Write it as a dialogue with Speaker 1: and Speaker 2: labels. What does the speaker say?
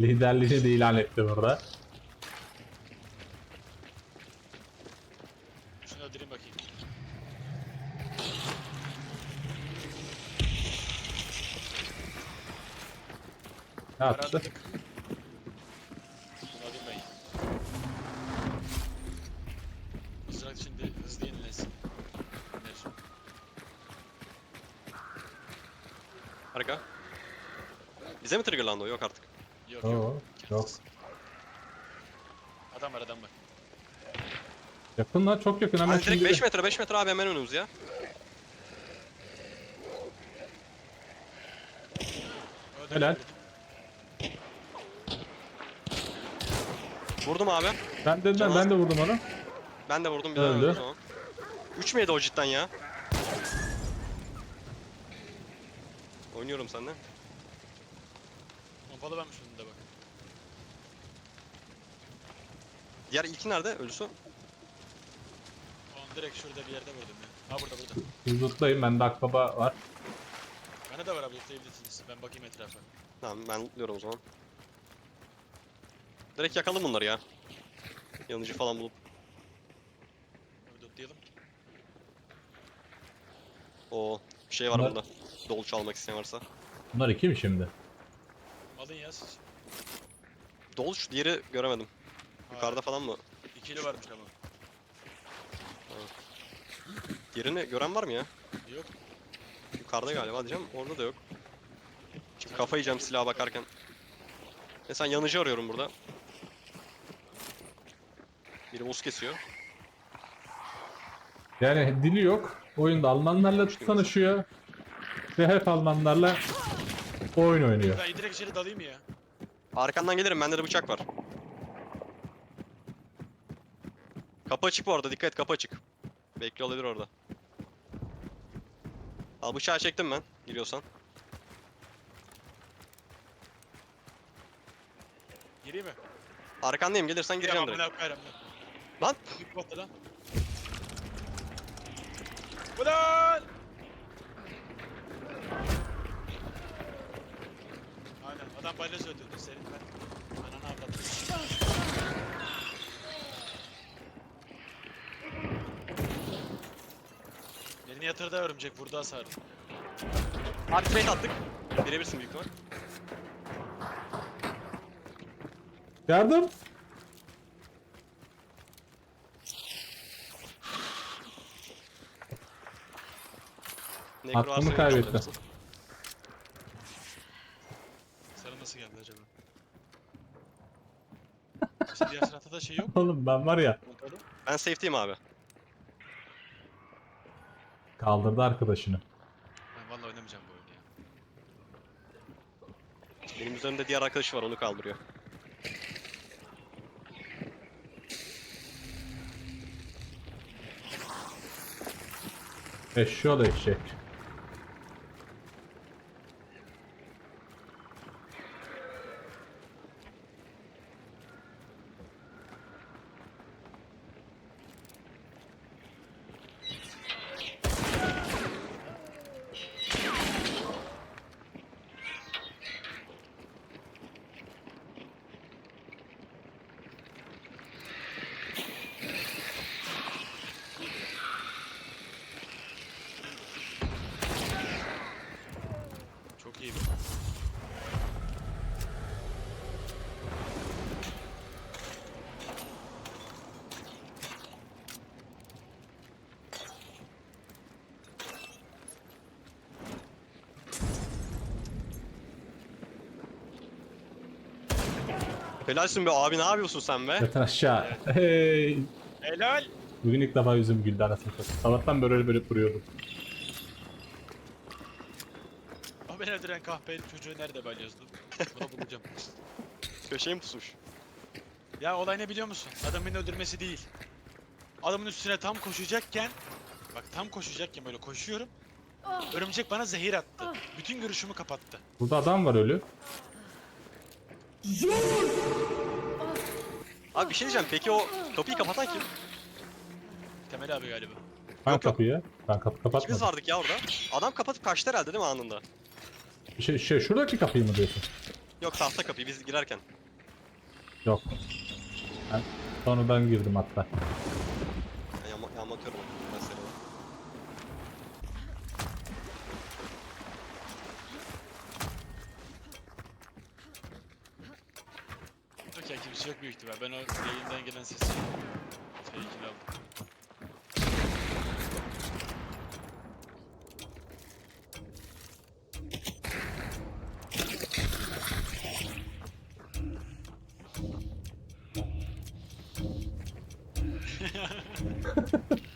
Speaker 1: Liderliğini de ilan etti burada.
Speaker 2: Şunu öldüreyim bakayım.
Speaker 1: Ne yaptı?
Speaker 2: Karanlık. Şunu alayım ben ya. Mızrak şimdi hızlı yenilesin. Iner.
Speaker 3: Harika. Bize mi triggerlandı o? Yok artık.
Speaker 2: Yok
Speaker 1: Oo,
Speaker 2: yok.
Speaker 1: yok.
Speaker 2: Adam var adam var.
Speaker 1: Yakın lan çok yakın hemen
Speaker 3: Hani direkt
Speaker 1: şimdi.
Speaker 3: 5 metre 5 metre abi hemen önümüz ya.
Speaker 2: Öldü,
Speaker 1: Helal.
Speaker 3: Vurdum abi.
Speaker 1: Ben de ben, ben de vurdum onu.
Speaker 3: Ben de vurdum bir daha
Speaker 1: Öldü.
Speaker 3: öldü o zaman. 3 mü yedi o cidden ya? Oynuyorum senden.
Speaker 2: Pompalı vermiş önünde bak.
Speaker 3: Diğer ilki nerede? Ölüsü.
Speaker 2: Onu direkt şurada bir yerde vurdum ya. Ha burada burada.
Speaker 1: Huzurtlayım bende akbaba var.
Speaker 2: Bende de var abi lootlayabilirsiniz. Ben bakayım etrafa.
Speaker 3: Tamam ben lootluyorum o zaman. Direkt yakalım bunları ya. Yanıcı falan bulup.
Speaker 2: Abi lootlayalım.
Speaker 3: O şey var
Speaker 1: Bunlar-
Speaker 3: burada. Dolu çalmak isteyen varsa.
Speaker 1: Bunlar iki mi şimdi?
Speaker 2: Alın ya siz.
Speaker 3: Dolu şu diğeri göremedim. Yukarıda falan mı?
Speaker 2: İkili varmış ama.
Speaker 3: Diğerini gören var mı ya?
Speaker 2: Yok.
Speaker 3: Yukarıda galiba diyeceğim. Orada da yok. Şimdi kafa yiyeceğim silaha bakarken. Mesela yanıcı arıyorum burada. Biri buz kesiyor.
Speaker 1: Yani dili yok. Oyunda Almanlarla tanışıyor. Ve hep Almanlarla oyun oynuyor.
Speaker 2: Ben direkt içeri dalayım ya.
Speaker 3: Arkandan gelirim. Bende de bıçak var. Kapı açık bu arada. Dikkat et kapı açık. Bekliyor olabilir orada. Al bıçağı çektim ben. Giriyorsan.
Speaker 2: Gireyim mi?
Speaker 3: Arkandayım. Gelirsen gireceğim direkt.
Speaker 2: Amına koyarım ben.
Speaker 3: Lan!
Speaker 2: Git battı lan. Ulan! Balyoz öldürdü senin ben. Ananı avladım. Elini yatırdı örümcek vurdu hasarı.
Speaker 3: Abi trade attık. Birebirsin büyük ihtimal.
Speaker 1: Yardım. Aklımı kaybettim.
Speaker 2: Geldi acaba? Diğer tarafta da şey yok.
Speaker 1: Oğlum ben var ya.
Speaker 2: Pompalı.
Speaker 3: Ben safety'yim abi.
Speaker 1: Kaldırdı arkadaşını.
Speaker 2: Ben vallahi oynamayacağım bu oyunu ya.
Speaker 3: Benim üzerimde diğer arkadaşı var onu kaldırıyor.
Speaker 1: Eşşoğlu eşek.
Speaker 2: Çok iyi.
Speaker 3: Helalsin be abi ne yapıyorsun sen be?
Speaker 1: Yatın aşağı. Hey.
Speaker 2: Helal.
Speaker 1: Bugün ilk defa yüzüm güldü anasını satayım. Sabahtan böyle böyle duruyordum.
Speaker 2: O beni öldüren kahpeli çocuğu nerede balyozdu? Bunu bulacağım.
Speaker 3: Köşeye mi pusmuş?
Speaker 2: Ya olay ne biliyor musun? Adamın beni öldürmesi değil. Adamın üstüne tam koşacakken Bak tam koşacakken böyle koşuyorum. Örümcek bana zehir attı. Bütün görüşümü kapattı.
Speaker 1: Burada adam var ölü.
Speaker 3: Abi bir şey diyeceğim peki o kapıyı kapatan kim?
Speaker 2: Temel abi galiba.
Speaker 1: Ben
Speaker 3: Yok, yok.
Speaker 1: kapıyı. Ben kapı
Speaker 3: İkimiz
Speaker 1: kapatmadım.
Speaker 3: vardık ya orada. Adam kapatıp kaçtı herhalde değil mi anında?
Speaker 1: Şey, şey, şuradaki kapıyı mı diyorsun?
Speaker 3: Yok tahta kapıyı biz girerken.
Speaker 1: Yok. Ben sonradan girdim hatta.
Speaker 3: Ben yama, yamatıyorum ben seni.
Speaker 2: Yok büyük ihtimal. Ben o yayından gelen sesi tehlikeli aldım.